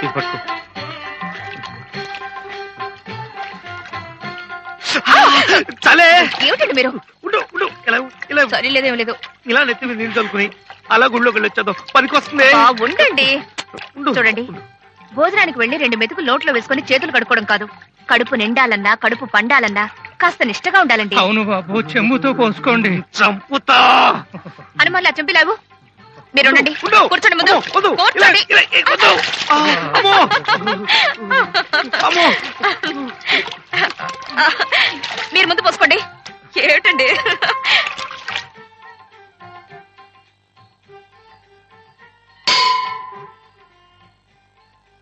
ఇది పట్టుకో చలే ఏమిటండి మీరు? ఉండు ఉండు. ఇలా ఇలా. సరే లేదేం. లేదు ఇలా నెత్తి మీద నీళ్ళు చల్లుకుని అలా గుళ్ళోకి వెళ్ళొచ్చేద్దాం పనికి వస్తుంది ఉండండి. ఉండు. చూడండి. భోజనానికి వెళ్ళి రెండు మెతుకు లోట్లో వేసుకొని చేతులు కడుక్కోవడం కాదు. కడుపు నిండాలన్నా కడుపు పండాలన్నా కాస్త నిష్టగా ఉండాలండి. అవును బాబు చెంబుతో పోసుకోండి. చంపుతా. హనుమాన్లా చంపిలావు మీరు ఉండండి ఉండు. కూర్చోండి ముందు. కూర్చోండి. మీరు ముందు పోసుకోండి. ఏమిటండి?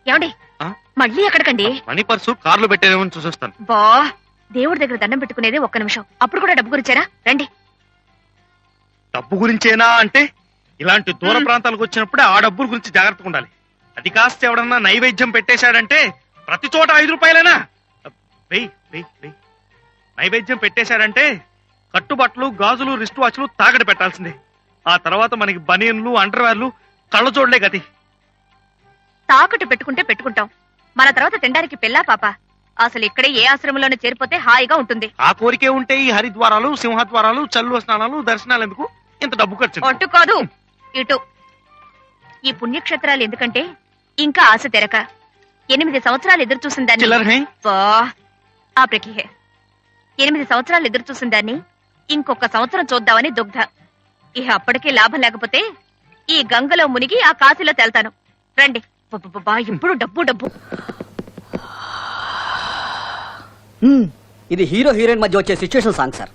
ఏమండి? మళ్ళీ ఎక్కడికండి? మనీ పర్సు కార్లో పెట్టేదేమో చూసొస్తాను. బా దేవుడి దగ్గర దండం పెట్టుకునేది ఒక్క నిమిషం. అప్పుడు కూడా డబ్బు గురించారా రండి. డబ్బు గురించేనా అంటే ఇలాంటి దూర ప్రాంతాలకు వచ్చినప్పుడే ఆ డబ్బుల గురించి జాగ్రత్తగా ఉండాలి. అది కాస్త ఎవడన్నా నైవేద్యం పెట్టేశాడంటే ప్రతి చోట ఐదు రూపాయలేనా? వెయ్యి వెయ్యి వెయ్యి నైవేద్యం పెట్టేశాడంటే కట్టుబట్టలు గాజులు రిస్ట్ వాచ్లు తాగడి పెట్టాల్సిందే. ఆ తర్వాత మనకి బనియన్లు అండర్వేర్లు కళ్ళజోడ్లే గతి. తాకట్టు పెట్టుకుంటే పెట్టుకుంటాం. మన తర్వాత తినడానికి పెళ్ళా పాప. అసలు ఇక్కడే ఏ ఆశ్రమంలోనే చేరిపోతే హాయిగా ఉంటుంది. ఆ కోరికే ఉంటే ఈ హరిద్వారాలు సింహద్వారాలు చల్లు స్నానాలు దర్శనాలు ఎందుకు? ఇంత డబ్బు ఖర్చు. అటు కాదు. ఇటు. ఈ పుణ్యక్షేత్రాలు ఎందుకంటే ఇంకా ఆశ తెరక. ఎనిమిది సంవత్సరాలు ఎదురు చూసిన దాన్ని ఎనిమిది సంవత్సరాలు ఎదురు చూసిన దాన్ని ఇంకొక సంవత్సరం చూద్దామని దుగ్ధ. ఇహ అప్పటికే లాభం లేకపోతే ఈ గంగలో మునిగి ఆ కాశీలో తేల్తాను. రండి. ఎప్పుడు డబ్బు డబ్బు. ఇది హీరో హీరోయిన్ మధ్య వచ్చే సిచ్యువేషన్ సాంగ్ సార్.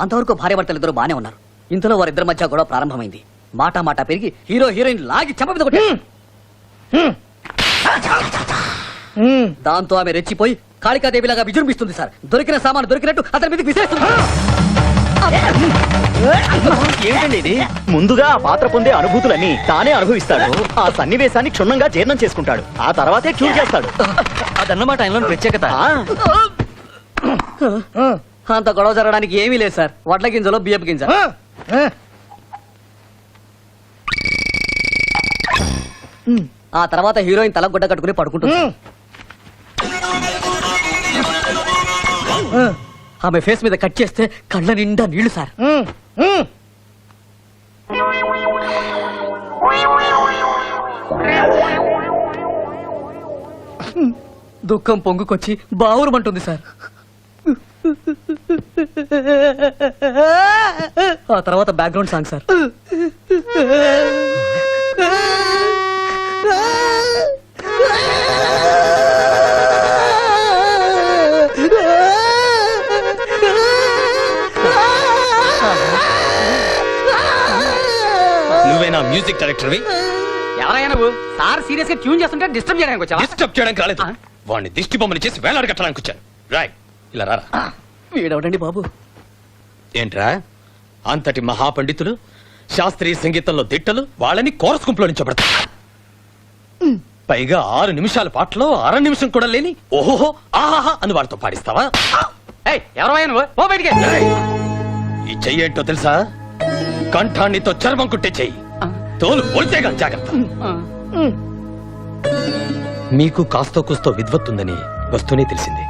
అంతవరకు భార్యాభర్తలు ఇద్దరు బానే ఉన్నారు. ఇంతలో వారిద్దరి మధ్య కూడా ప్రారంభమైంది. మాట మాట పెరిగి హీరో హీరోయిన్ లాగి చెంప దాంతో ఆమె రెచ్చిపోయి కాళికాదేవిలాగా విజృంభిస్తుంది సార్. దొరికిన సామాను దొరికినట్టు అతని మీదకి విసిరేస్తుంది. ఏంటండి ఇది? ముందుగా ఆ పాత్ర పొందే అనుభూతులన్నీ తానే అనుభవిస్తాడు. ఆ సన్నివేశాన్ని క్షుణ్ణంగా జీర్ణం చేసుకుంటాడు. ఆ తర్వాతే ట్యూన్ చేస్తాడు. అదన్నమాట ఆయనలో ప్రత్యేకత. అంత గొడవ జరగడానికి ఏమీ లేదు సార్. వడ్ల గింజలో బియ్యపు గింజ. ఆ తర్వాత హీరోయిన్ తల గుడ్డ కట్టుకుని పడుకుంటుంది. ఆమె ఫేస్ మీద కట్ చేస్తే కళ్ళ నిండా నీళ్ళు సార్. దుఃఖం పొంగుకొచ్చి బావురమంటుంది సార్. ఆ తర్వాత బ్యాక్గ్రౌండ్ సాంగ్ సార్. మ్యూజిక్ డైరెక్టర్వి ఎవరైనా నువ్వు? సార్ సీరియస్గా ట్యూన్ చేస్తుంటే డిస్టర్బ్ చేయడానికి వచ్చావా? డిస్టర్బ్ చేయడానికి రాలేదు. వాడిని దిష్టి బొమ్మని చేసి వేలాడి కట్టడానికి వచ్చాను. రాయ్ ఇలా రారా. వీడవడండి బాబు? ఏంట్రా? అంతటి మహాపండితులు శాస్త్రీయ సంగీతంలో దిట్టలు వాళ్ళని కోరస్ గుంపులో నించబడతా పైగా ఆరు నిమిషాల పాటలో అర నిమిషం కూడా లేని ఓహోహో ఆహాహా అని వాళ్ళతో పాడిస్తావా! ఈ చెయ్యి ఏంటో తెలుసా? కంఠాన్నితో చర్మం కుట్టే చెయ్యి. తోలు పొడితేగా జాగ్రత్త. మీకు కాస్తో కూస్తో విద్వత్తుందని వస్తూనే తెలిసింది.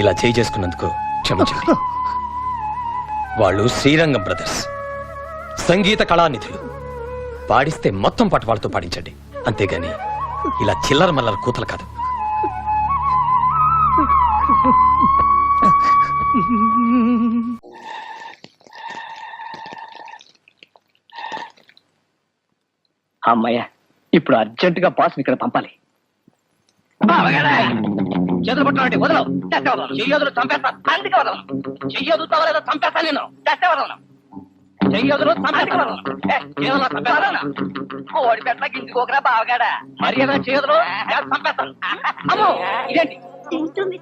ఇలా చేయి చేసుకున్నందుకు క్షమించండి. వాళ్ళు శ్రీరంగం బ్రదర్స్. సంగీత కళానిధులు. పాడిస్తే మొత్తం పాట వాళ్ళతో పాడించండి. అంతేగాని ఇలా చిల్లర మల్లర కూతలు కాదు. అమ్మయ్య ఇప్పుడు అర్జెంట్గా బాస్ ఇక్కడ పంపాలి. చేతులు పట్టుకోండి వదలవు. వదలను చంపేస్తా. అందుకే వదలను చెయ్యదు తవలేదో చంపేస్తా నేను. వదలను. చంపేస్తా వదలను చేతులు చంపేస్తాను కోడి పెట్ట గింజుకోకరా బావగాడా మర్యాద చేయదులు చంపేస్తాను. అమ్మో ఇదేంటి?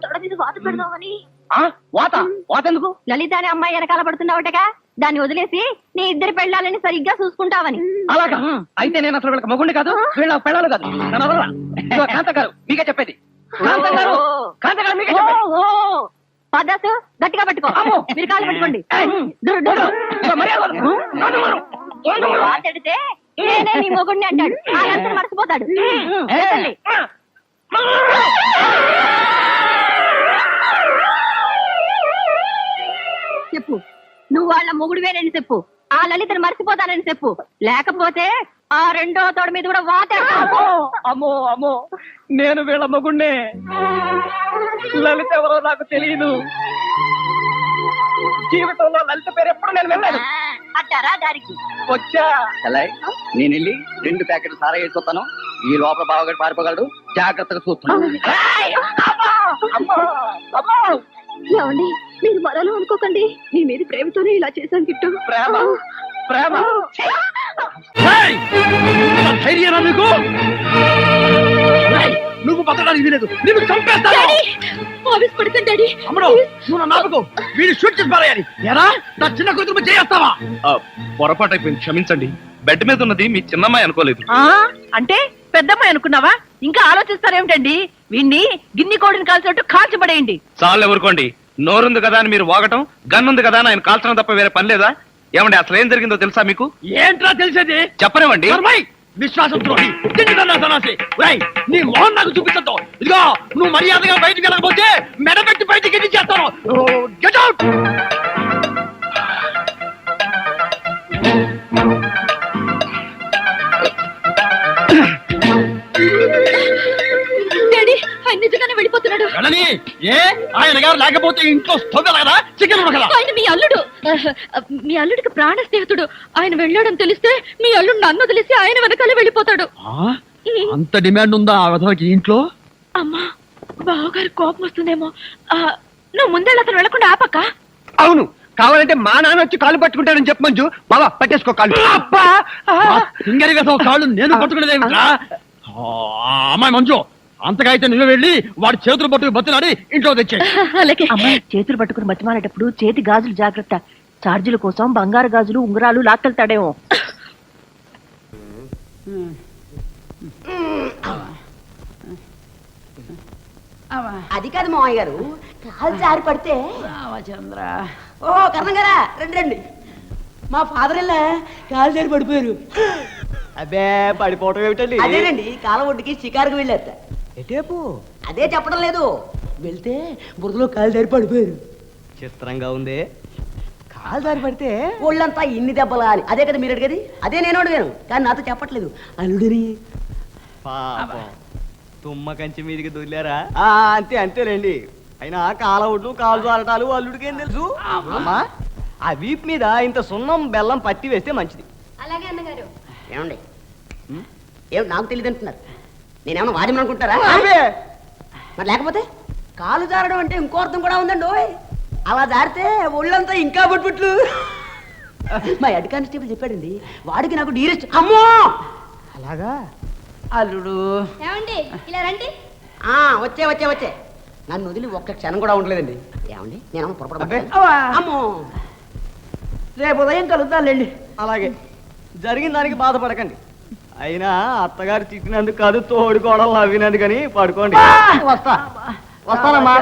తొడ మీద వాత పెడదామని? వాత వాత ఎందుకు లలిత అనే అమ్మాయి వెనకాల పడుతున్నావుటగా? దాన్ని వదిలేసి నీ ఇద్దరి పెళ్ళాలని సరిగ్గా చూసుకుంటావని. అలాగా? అయితే నేను అసలు వీళ్ళకి మగుండి కాదు వీళ్ళ పెళ్ళాలు కాదు. కాంత గారు మీకే చెప్పేది. పద్దాసు గట్టిగా పట్టుకో. అమ్మో. మీరు కాళ్ళు పట్టుకోండి. వాతెడితే నేనే నీ మొగుడిని అంటాడు. ఆ మర్చిపోతాడు. చెప్పు. నువ్వు వాళ్ళ మొగుడువేనని చెప్పు. ఆ లలితను మర్చిపోతానని చెప్పు. లేకపోతే ఆ రెండో తోడ మీద కూడా వాతేస్తాను అమ్మో అమ్మో నేను వీళ్ళ మగుణ్ణే లలిత ఎవరో నాకు తెలియదు. జీవితంలో లలిత పేరు ఎప్పుడు నేను వెళ్ళాను అట్టారా దారికి? వచ్చా. నేను వెళ్ళి రెండు ప్యాకెట్లు సారా వేసుకొస్తాను ఈ లోపల బావగాడు పారిపోగలడు జాగ్రత్తగా చూస్తున్నాను. మీరు మరలో అనుకోకండి. మీ మీద ప్రేమతోనే ఇలా చేశాను గిట్టు ప్రేమ? ప్రేమ? ధైర్యం నీకు నువ్వు బతకడానికి వీలేదు. నిన్ను చంపేస్తాను. ఆఫీస్ పడుతుంటాడి అమ్మడు నువ్వు నాపకు వీడు షూట్ చేసి పారేయాలి. ఎరా నా చిన్న కూతురు చేస్తావా పొరపాటు అయిపోయింది క్షమించండి. బెడ్ మీద ఉన్నది మీ చిన్నమ్మాయి అనుకోలేదు. ఆ? అంటే పెద్దమ్మాయి అనుకున్నావా? ఇంకా ఆలోచిస్తారేమిటండి? వీణ్ణి గిన్ని కోడిని కాల్చినట్టు కాల్చబడేయండి. చాలు ఎవరుకోండి. నోరుంది కదా అని మీరు వాగటం గన్ ఉంది కదా అని ఆయన కాల్చడం తప్ప వేరే పని లేదా? ఏమండి అసలు ఏం జరిగిందో తెలుసా మీకు? ఏంట్రా తెలిసేది? చెప్పనివ్వండి. విశ్వాసం ద్రోహి సన్నాసి. నీ మోహన్ నాకు చూపించద్దు. ఇదిగో నువ్వు మర్యాదగా బయటికి వెళ్ళకపోతే మెడపెట్టి బయటికి ఎన్ని చేస్తాను. Get out! ఏ? ఆయన గారు లేకపోతే ఇంట్లో స్టవ్ కదా? చికెన్ ఉడకదా? ఆయన మీ అల్లుడు. మీ అల్లుడికి ప్రాణ స్నేహితుడు ఆయన వెళ్ళాడని తెలిస్తే మీ అల్లుడు నన్ను వదిలేసి ఆయన వెనకాలే వెళ్ళిపోతాడు. అంత డిమాండ్ ఉందా ఆ విధవకి ఇంట్లో? అమ్మా బావగారి కోపం వస్తుందేమో. ఆ, నువ్వు ముందే అతను వెళ్ళకుండా ఆపక్క. అవును. కావాలంటే మా నాన్న వచ్చి కాళ్ళు పట్టుకుంటాడని చెప్పు మంజు. బాబా పట్టేసుకో కాళ్ళు. అబ్బా! సింగరి కదా కాళ్ళు నేను పట్టుకునేదేమిట్రా? అమ్మాయి మంజు అంతగా అయితే నువ్వు వెళ్ళి వాడి చేతులు పట్టుకు బతులాడి ఇంట్లో తెచ్చే అలాగే. అమ్మాయి చేతులు పట్టుకుని బతిమాలేటప్పుడు చేతి గాజులు జాగ్రత్త. చార్జీల కోసం బంగారు గాజులు ఉంగరాలు లాక్కెళ్తాడేమో. అది కాదు మామయ్య గారు. కాలు జారి పడితే. రామచంద్ర ఓ కర్ణం గారా రండి రండి. మా ఫాదర్ ఇలా కాలు జారి పడిపోయారు. అబ్బే పడిపోవటం ఏమిటండి? అదేనండి కాలం ఒడ్డుకి షికారుకు వెళ్ళారట ఎటేపు? అదే చెప్పడం లేదు. వెళ్తే బురదలో కాలు జారి పడిపోయారు. చిత్రంగా ఉంది. కాలు దారి పడితే? ఒళ్ళంతా ఇన్ని దెబ్బలా అని అదే కదా మీరు అడిగేది? అదే నేను అడిగాను. కానీ నాతో చెప్పట్లేదు. అల్లుడిని. పాపం. తుమ్మ కంచి మీదికి దొర్లారా? అంతే అంతేలేండి. అయినా కాల ఒడ్లు కాలు జారటాలు అల్లుడికేం తెలుసు? అమ్మా ఆ వీప్ మీద ఇంత సున్నం బెల్లం పట్టి వేస్తే మంచిది. అలాగే అన్నగారు. ఏమండి? ఏం నాకు తెలియదు అంటున్నారు నేనేమన్నా వాద్యం అనుకుంటారా మరి లేకపోతే? కాలు జారడం అంటే ఇంకో అర్థం కూడా ఉందండి ఓయ్. అలా జారితే ఒళ్ళంతా ఇంకా బొట్టుబుట్లు మా హెడ్ కానిస్టేబుల్ చెప్పాడండి వాడికి నాకు డీరెస్ట్. అమ్మో! అలాగా? అల్లుడు. ఏమండి ఇలా రండి. ఆ వచ్చే వచ్చే వచ్చే. నన్ను వదిలి ఒక్క క్షణం కూడా ఉండలేదండి. ఏమండి? నేను పొరపడ అమ్మో! రేపు ఉదయం కలుద్దాంలేండి. అలాగే. జరిగిన దానికి బాధపడకండి. అయినా అత్తగారు తిట్టినందుకు కాదు తోడు కోడలు నవ్వినందుకని పడుకోండి. వస్తా. వస్తానమ్మా.